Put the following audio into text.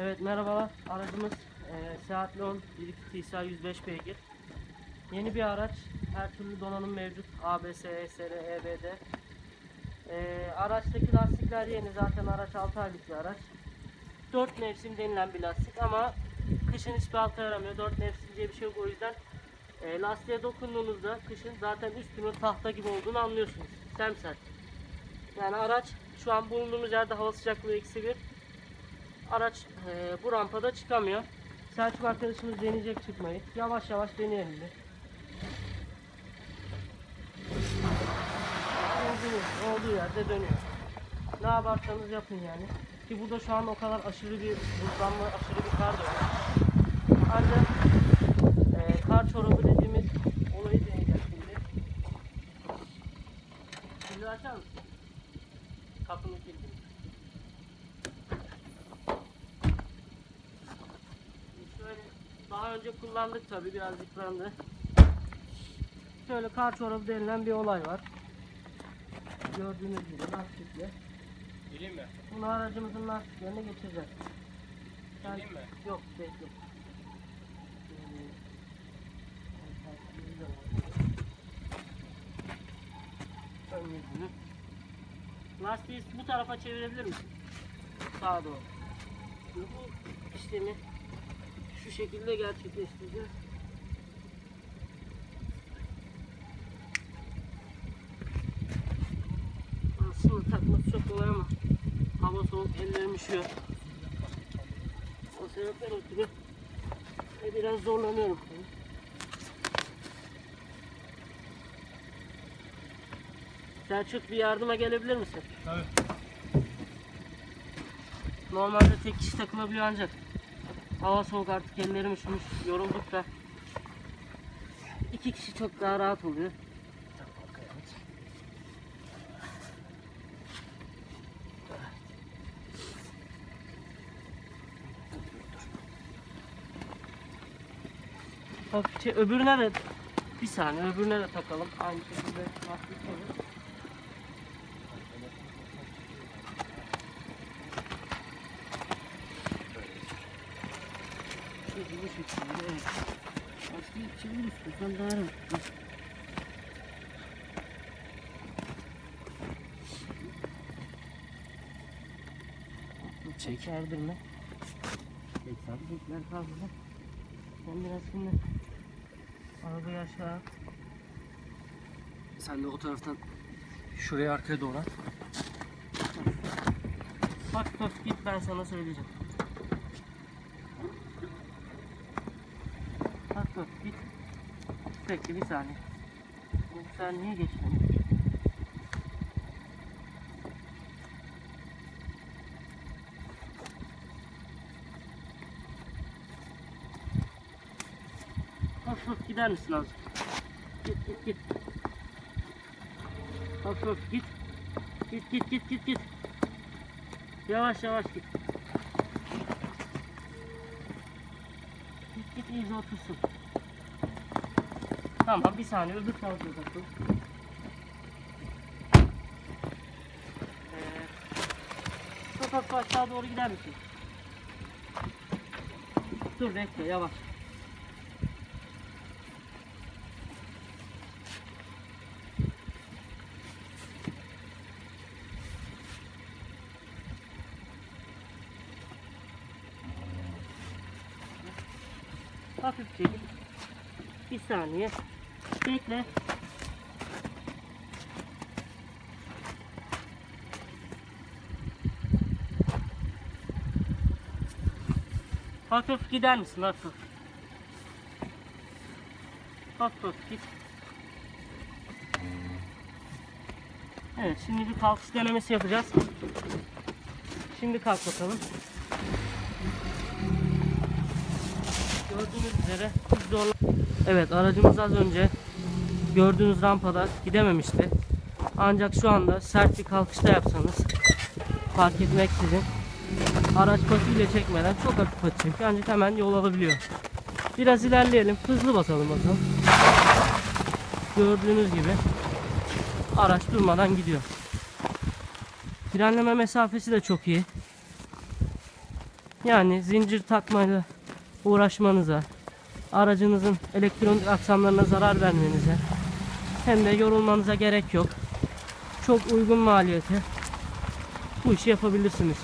Evet merhabalar. Aracımız e, Seat Leon 1.2 TSI 105 beygir. Yeni bir araç. Her türlü donanım mevcut. ABS, ESR, EBD. E, araçtaki lastikler yeni. Zaten araç 6 aylık bir araç. 4 mevsim denilen bir lastik ama kışın hiçbir alta yaramıyor. 4 mevsim diye bir şey yok. O yüzden e, lastiğe dokunduğunuzda kışın zaten üstünün tahta gibi olduğunu anlıyorsunuz. Semsert. Yani araç şu an bulunduğumuz yerde hava sıcaklığı eksi bir. Araç e, bu rampada çıkamıyor. Selçuk arkadaşımız deneyecek çıkmayı. Yavaş yavaş deneyelim bir. Olduğu, olduğu yerde dönüyor. Ne yaparsanız yapın yani. Ki burada şu an o kadar aşırı bir buzlanma, aşırı bir kar da yok. Ancak e, kar çorabı önce kullandık tabi biraz yıprandı. Şöyle kar çorabı denilen bir olay var. Gördüğünüz gibi lastikle. Gireyim mi? Bunu aracımızın lastiklerine geçireceğiz. Gireyim mi? Yok bekle. Lastiği bu tarafa çevirebilir misin? Sağa doğru. Bu işlemi şu şekilde gerçekleştireceğiz. Aslında takması çok kolay ama hava soğuk ellerim üşüyor. O sebepten ötürü biraz zorlanıyorum. Selçuk bir yardıma gelebilir misin? Tabii. Normalde tek kişi takılabiliyor ancak hava soğuk artık ellerim üşümüş yorulduk da iki kişi çok daha rahat oluyor. Hafifçe öbürüne de bir saniye öbürüne de takalım. Aynı şekilde lastik olur. Şöyle bu şekilde evet. Lastiği çevir istiyorsan daha rahat. Çek. Çerdirme. Çekler kaldı. Ben biraz şimdi arabayı aşağı Sen de o taraftan şuraya arkaya doğru at. Bak bak git ben sana söyleyeceğim. Bak git. Bekle bir saniye. Bu sen niye? Bak bak gider misin azıcık? Git git git. Bak git. Git git git git git. Yavaş yavaş git. Git git iyice otursun. Tamam bir saniye öbür tarafa takıl. Ee, çok hafif aşağı doğru gider misin? Dur bekle yavaş. Hafifçe git. Bir saniye. Bekle. Hafif gider misin hafif? Hafif git. Evet şimdi bir kalkış denemesi yapacağız. Şimdi kalk bakalım. Gördüğünüz üzere zorla... Evet aracımız az önce gördüğünüz rampada gidememişti. Ancak şu anda sert bir kalkışta yapsanız fark etmeksizin araç patiyle çekmeden çok hafif pati çekiyor ancak hemen yol alabiliyor. Biraz ilerleyelim hızlı basalım bakalım. Gördüğünüz gibi araç durmadan gidiyor. Frenleme mesafesi de çok iyi. Yani zincir takmayla uğraşmanıza, aracınızın elektronik aksamlarına zarar vermenize hem de yorulmanıza gerek yok. Çok uygun maliyete bu işi yapabilirsiniz.